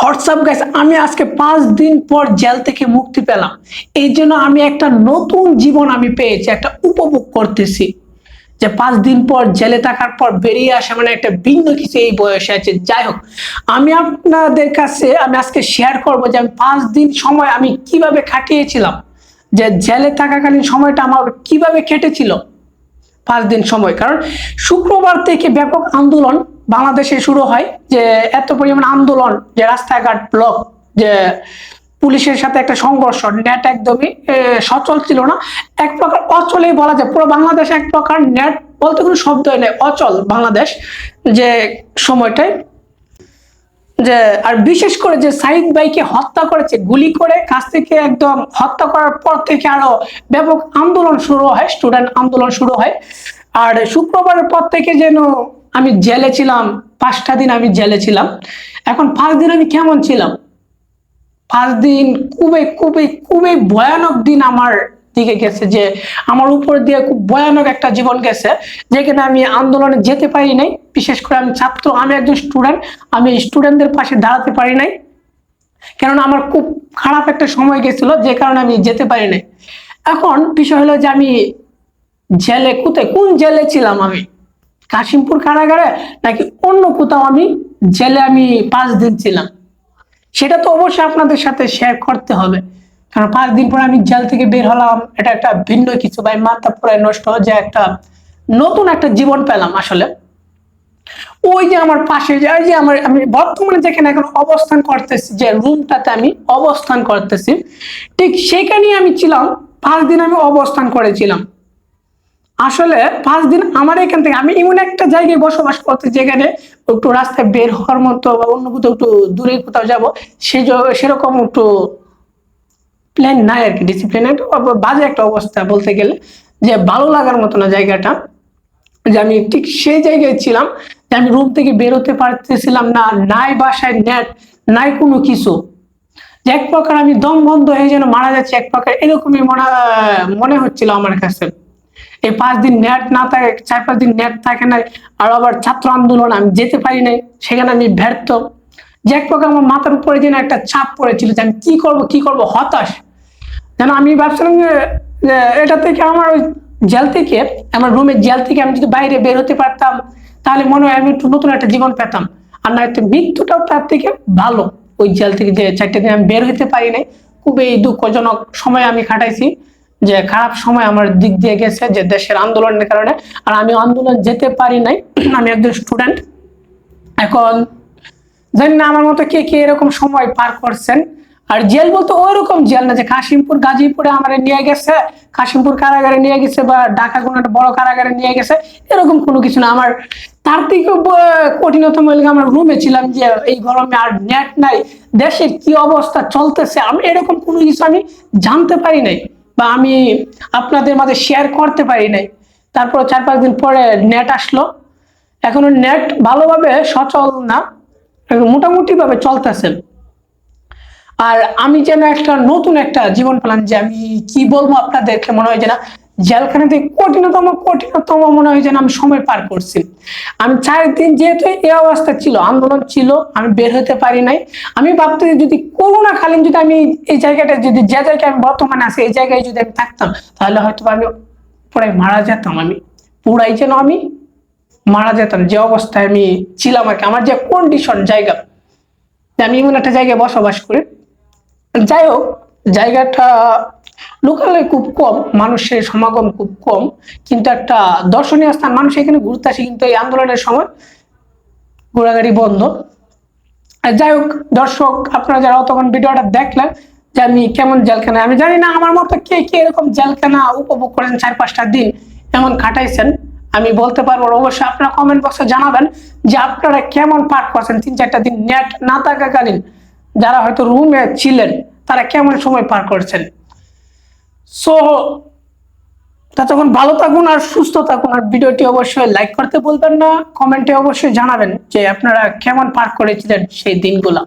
WhatsApp guys আমি আজকে পাঁচ দিন পর জেল থেকে মুক্তি পেলাম। এই জন্য আমি একটা নতুন জীবন আমি পেয়েছি, একটা উপভোগ করতেছি। যে পাঁচ দিন পর জেলে থাকার পর বেরিয়ে আসা মানে একটা ভিন্ন কিছু এই বয়সে আছে। যাই হোক, আমি আপনাদের কাছে আমি আজকে শেয়ার করব যে আমি পাঁচ দিন সময় আমি কীভাবে কাটিয়েছিলাম, যে জেলে থাকাকালীন সময়টা আমার কীভাবে কেটেছিল। পাঁচ দিন সময়, কারণ শুক্রবার থেকে ব্যাপক আন্দোলন বাংলাদেশে শুরু হয় যে এত পরিমাণ আন্দোলন, যে রাস্তাঘাট ব্লক যে পুলিশের সাথে একটা সংঘর্ষ নেট একদমই সচল ছিল না। এক প্রকার অচলেই বলা যায়, পুরো বাংলাদেশ এক প্রকার নেট বলতে কোনো শব্দই নেই, অচল বাংলাদেশ যে সময়টায়। যে, আর বিশেষ করে যে সাইদ ভাইকে হত্যা করেছে, গুলি করে, কাছ থেকে একদম হত্যা করার পর থেকে আরও ব্যাপক আন্দোলন শুরু হয় স্টুডেন্ট আন্দোলন শুরু হয়। আর শুক্রবারের পর থেকে যেন আমি জেলে ছিলাম, পাঁচটা দিন আমি জেলে ছিলাম। এখন পাঁচ দিন আমি কেমন ছিলাম? পাঁচ দিন খুবই খুবই খুবই ভয়ানক দিন আমার দিকে গেছে যে আমার উপর দিয়ে খুব ভয়ানক একটা জীবন গেছে, যেখানে আমি আন্দোলনে যেতে পারি নাই। বিশেষ করে আমি ছাত্র, আমি একজন স্টুডেন্ট আমি স্টুডেন্টদের পাশে দাঁড়াতে পারি নাই। কেননা আমার খুব খারাপ একটা সময় গেছিল, যে কারণে আমি যেতে পারি নাই। এখন বিষয় হলো যে আমি জেলে কোথায়, কোন জেলে ছিলাম আমি? কাশিমপুর কারাগারে নাকি অন্য কোথাও আমি জেলে আমি পাঁচ দিন ছিলাম? সেটা তো অবশ্যই আপনাদের সাথে শেয়ার করতে হবে। কারণ পাঁচ দিন পরে আমি জেল থেকে বের হলাম, এটা একটা ভিন্ন কিছু ভাই, মাথা পুরো নষ্ট যে একটা নতুন একটা জীবন পেলাম আসলে। ওই যে আমার পাশে যে ওই যে আমার, আমি বর্তমানে যেখানে এখন অবস্থান করতেছি, যে রুমটাতে আমি অবস্থান করতেছি, ঠিক সেখানেই আমি ছিলাম, পাঁচ দিন আমি অবস্থান করেছিলাম। আসলে পাঁচ দিন আমার এখান থেকে আমি এমন একটা জায়গায় বসবাস করতে যেখানে একটু রাস্তায় বের হওয়ার মতো বা অন্য কোথাও একটু দূরে কোথাও যাব, সে সেরকম একটু প্ল্যান নাই আর কি ডিসিপ্লিন বাজে একটা অবস্থা বলতে গেলে, যে ভালো লাগার মতো না জায়গাটা। যে আমি ঠিক সেই জায়গায় ছিলাম, যে আমি রুম থেকে বেরোতে পারতেছিলাম না, নাই বাসায় নেট নাই কোনো কিছু। যে এক প্রকার আমি দম বন্ধ হয়ে যেন মারা যাচ্ছে, এক প্রকার এরকমই মনে মনে হচ্ছিল আমার কাছে। এই পাঁচ দিন নেট না থাকে, চার পাঁচ দিন নেট থাকে না আর আবার ছাত্র আন্দোলন আমি যেতে পারি নাই, সেখানে আমি ব্যর্থ। যে এক প্রকার আমার মাথার উপরে যেন একটা চাপ পড়েছিল যে আমি কি করব কি করব, হতাশ। যেন আমি ভাবছিলাম যে এটা থেকে আমার ওই জেল থেকে, আমার রুমের জেল থেকে আমি যদি বাইরে বের হতে পারতাম, তাহলে মনে হয় আমি একটু নতুন একটা জীবন পেতাম। আর না হয়তো মৃত্যুটাও তার থেকে ভালো। ওই জেল থেকে যে চারটে দিন আমি বের হতে পারি নাই, খুবই দুঃখজনক সময় আমি কাটাইছি। যে খারাপ সময় আমার দিক দিয়ে গেছে, যে দেশের আন্দোলনের কারণে। আর আমি আন্দোলন যেতে পারি নাই। আমি একজন স্টুডেন্ট এখন জানি না আমার মতো কে কে এরকম সময় পার করছেন। আর জেল বলতে ওই রকম জেল না যে কাশিমপুর, গাজীপুরে আমার নিয়ে গেছে, কাশিমপুর কারাগারে নিয়ে গেছে বা ঢাকা কোনো একটা বড় কারাগারে নিয়ে গেছে। এরকম কোনো কিছু না। আমার তার থেকে কঠিনতম এলাকা আমার রুমে ছিলাম যে এই গরমে আর নেট নাই। দেশের কি অবস্থা চলতেছে? আমি এরকম কোনো কিছু আমি জানতে পারি নাই। বা আমি আপনাদের মাঝে শেয়ার করতে পারি নাই। তারপর চার পাঁচ দিন পরে নেট আসলো। এখনও নেট ভালোভাবে সচল না মোটামুটিভাবে চলতেছে। আর আমি যেন একটা নতুন একটা জীবন প্ল্যান যে আমি কি বলব আপনাদেরকে, মনে হয় যে না জেলখানাতে কঠিনতম কঠিনতম মনে হয় যেন আমি সময় পার করছি। আমি চার দিন যেহেতু এই অবস্থা ছিল, আন্দোলন ছিল, আমি বের হতে পারি নাই। আমি ভাবতে যদি করোনা কালীন যদি আমি এই জায়গাটা যদি, যে জায়গায় আমি বর্তমানে আছি, এই জায়গায় যদি আমি থাকতাম, তাহলে হয়তো আমি পুরাই মারা যেতাম আমি। পুরাই যেন আমি মারা যেতাম, যে অবস্থায় আমি ছিলাম আর কি। আমার যে কন্ডিশন জায়গা। আমি এমন একটা জায়গায় বসবাস করি। যাই হোক, জায়গাটা লোকালে খুব কম, মানুষের সমাগম খুব কম, কিন্তু একটা দর্শনীয় স্থান, মানুষ এখানে ঘুরতে আসে কিন্তু এই আন্দোলনের সময় ঘোরাগাড়ি বন্ধ। যাই হোক, দর্শক, আপনারা যারা তখন ভিডিওটা দেখলেন যে আমি কেমন জেলখানা আমি জানি না আমার মতো কে কে এরকম জেলখানা উপভোগ করেন চার পাঁচটা দিন, এমন কাটাইছেন আমি বলতে পারব অবশ্যই আপনারা কমেন্ট বক্সে জানাবেন যে আপনারা কেমন পার করছেন তিন চারটা দিন নেট না থাকাকালীন। যারা হয়তো রুমে ছিলেন, তারা কেমন সময় পার করছেন? সো ততক্ষণ ভালো থাকুন আর সুস্থ থাকুন আর ভিডিওটি অবশ্যই লাইক করতে বলবেন না কমেন্টে অবশ্যই জানাবেন যে আপনারা কেমন পার করেছিলেন সেই দিনগুলা।